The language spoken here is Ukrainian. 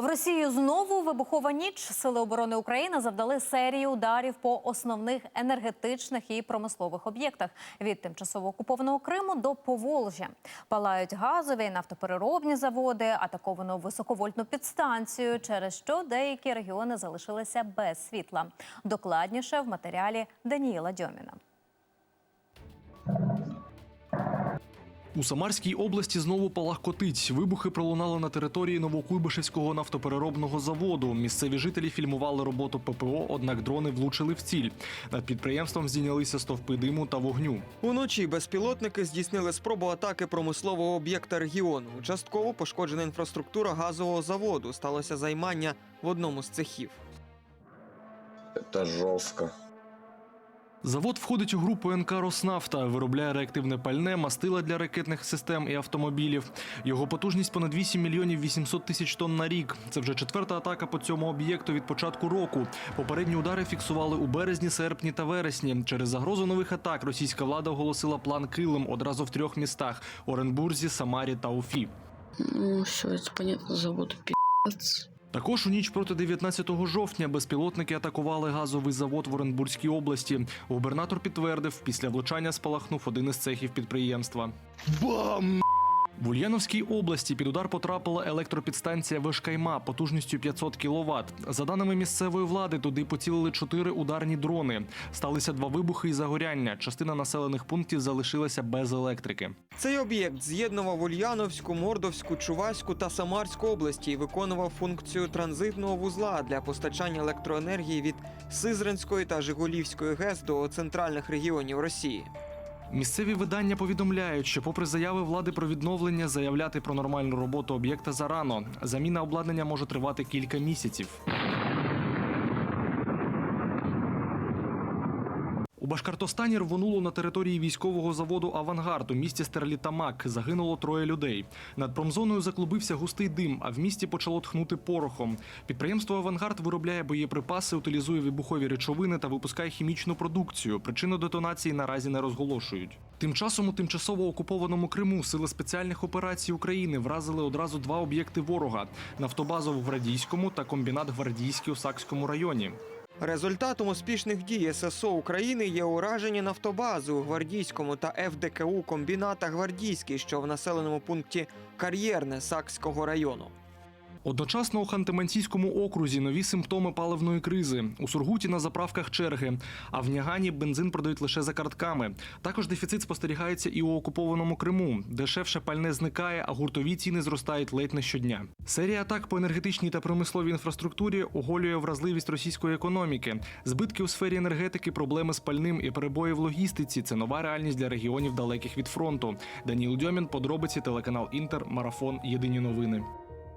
В Росії знову вибухова ніч. Сили оборони України завдали серію ударів по основних енергетичних і промислових об'єктах від тимчасово окупованого Криму до Поволжя. Палають газові нафтопереробні заводи, атаковано високовольтну підстанцію, через що деякі регіони залишилися без світла. Докладніше в матеріалі Даніїла Дьоміна. У Самарській області знову палахкотить. Вибухи пролунали на території Новокуйбишевського нафтопереробного заводу. Місцеві жителі фільмували роботу ППО, однак дрони влучили в ціль. Над підприємством здійнялися стовпи диму та вогню. Уночі безпілотники здійснили спробу атаки промислового об'єкта регіону. Частково пошкоджена інфраструктура газового заводу. Сталося займання в одному з цехів. Это жестко. Завод входить у групу НК «Роснафта», виробляє реактивне пальне, мастила для ракетних систем і автомобілів. Його потужність понад 8 мільйонів 800 тисяч тонн на рік. Це вже четверта атака по цьому об'єкту від початку року. Попередні удари фіксували у березні, серпні та вересні. Через загрозу нових атак російська влада оголосила план Килим одразу в трьох містах: Оренбурзі, Самарі та Уфі. Ну, все, это понятно, завод пи***ц. Також у ніч проти 19 жовтня безпілотники атакували газовий завод в Оренбурзькій області. Губернатор підтвердив, після влучання спалахнув один із цехів підприємства. Бам! В Ульяновській області під удар потрапила електропідстанція Вишкайма потужністю 500 кВт. За даними місцевої влади, туди поцілили чотири ударні дрони. Сталися два вибухи і загоряння. Частина населених пунктів залишилася без електрики. Цей об'єкт з'єднував Ульяновську, Мордовську, Чуваську та Самарську області і виконував функцію транзитного вузла для постачання електроенергії від Сизранської та Жигулівської ГЕС до центральних регіонів Росії. Місцеві видання повідомляють, що, попри заяви влади про відновлення, заявляти про нормальну роботу об'єкта зарано. Заміна обладнання може тривати кілька місяців. Башкортостані рвонуло на території військового заводу Авангард у місті Стерлітамак. Загинуло троє людей. Над промзоною заклубився густий дим, а в місті почало тхнути порохом. Підприємство Авангард виробляє боєприпаси, утилізує вибухові речовини та випускає хімічну продукцію. Причину детонації наразі не розголошують. Тим часом у тимчасово окупованому Криму сили спеціальних операцій України вразили одразу два об'єкти ворога: нафтобазу в Гвардійському та комбінат Гвардійський у Сакському районі. Результатом успішних дій ССО України є ураження нафтобази у Гвардійському та ФДКУ комбіната Гвардійський, що в населеному пункті Кар'єрне Сакського району. Одночасно у Ханти-Мансійському окрузі нові симптоми паливної кризи. У Сургуті на заправках черги, а в Нягані бензин продають лише за картками. Також дефіцит спостерігається і у окупованому Криму. Дешевше пальне зникає, а гуртові ціни зростають ледь не щодня. Серія атак по енергетичній та промисловій інфраструктурі оголює вразливість російської економіки. Збитки у сфері енергетики, проблеми з пальним і перебої в логістиці це нова реальність для регіонів далеких від фронту. Даніл Дьомін, подробиці, телеканал Інтер, марафон. Єдині новини.